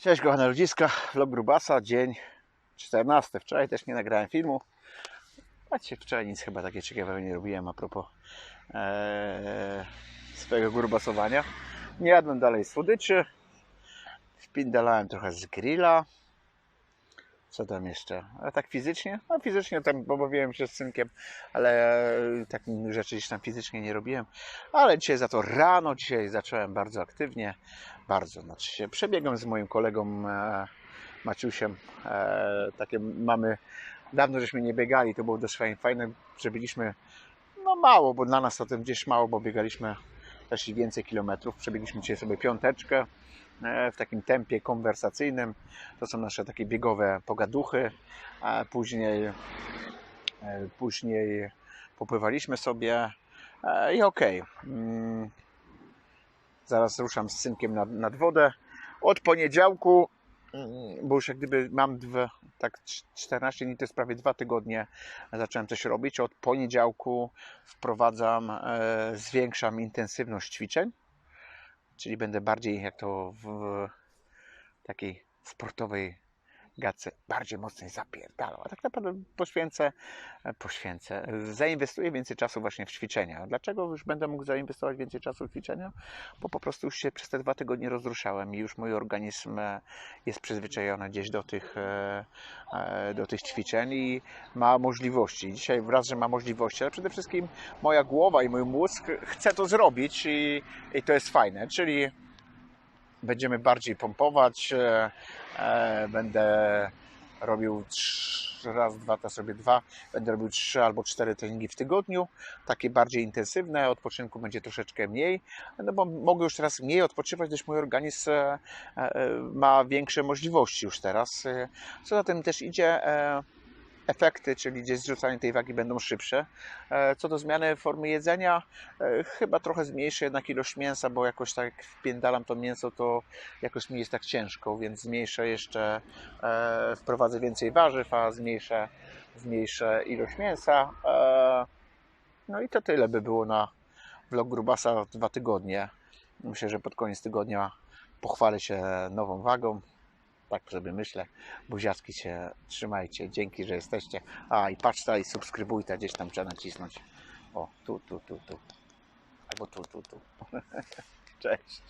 Cześć kochane ludziska, vlog Grubasa, dzień 14. Wczoraj też nie nagrałem filmu. Patrzcie, wczoraj nic chyba takie ciekawego nie robiłem a propos e, swojego grubasowania. Nie jadłem dalej słodyczy. Wpindalałem trochę z grilla. Co tam jeszcze? A tak fizycznie? No fizycznie tam pobawiłem się z synkiem, ale takich rzeczy gdzieś tam fizycznie nie robiłem. Ale dzisiaj za to rano, dzisiaj zacząłem bardzo aktywnie, bardzo, znaczy się przebiegłem z moim kolegą e, Maciusiem. E, takie mamy, dawno żeśmy nie biegali, to było dość fajne, byliśmy, no mało, bo dla nas to gdzieś mało, bo biegaliśmy też i więcej kilometrów. Przebiegliśmy dzisiaj sobie piąteczkę e, w takim tempie konwersacyjnym. To są nasze takie biegowe pogaduchy. A później, e, później popływaliśmy sobie e, i okej. Mm, Zaraz ruszam z synkiem nad, nad wodę. Od poniedziałku, mm, bo już jak gdyby mam dwa, tak cz- 14 dni, to jest prawie dwa tygodnie, zacząłem coś robić. Od poniedziałku wprowadzam, e, zwiększam intensywność ćwiczeń, czyli będę bardziej jak to w takiej sportowej bardziej mocniej zapierdalał. A tak naprawdę poświęcę, e, poświęcę, zainwestuję więcej czasu właśnie w ćwiczenia. Dlaczego już będę mógł zainwestować więcej czasu w ćwiczenia? Bo po prostu już się przez te dwa tygodnie rozruszałem i już mój organizm e, jest przyzwyczajony gdzieś do tych, e, do tych ćwiczeń i ma możliwości. Dzisiaj wraz, że ma możliwości, ale przede wszystkim moja głowa i mój mózg chce to zrobić i, i to jest fajne, czyli będziemy bardziej pompować, będę robił trz- raz, dwa, teraz robię dwa, będę robił trzy albo cztery treningi w tygodniu, takie bardziej intensywne, odpoczynku będzie troszeczkę mniej, no bo mogę już teraz mniej odpoczywać, gdyż mój organizm e, e, ma większe możliwości już teraz. E, Co za tym też idzie, e, efekty, czyli gdzieś zrzucanie tej wagi będą szybsze. E, Co do zmiany formy jedzenia, e, chyba trochę zmniejszę jednak ilość mięsa, bo jakoś tak wpiędalam to mięso, to jakoś mi jest tak ciężko, więc zmniejszę jeszcze, e, wprowadzę więcej warzyw, a zmniejszę, zmniejszę ilość mięsa. No i to tyle by było na vlog Grubasa dwa tygodnie. Myślę, że pod koniec tygodnia pochwalę się nową wagą. Tak sobie myślę. Buziaczki się trzymajcie. Dzięki, że jesteście. A i patrz i subskrybuj, ta gdzieś tam trzeba nacisnąć. O, tu, tu, tu, tu. Albo tu, tu, tu. Cześć.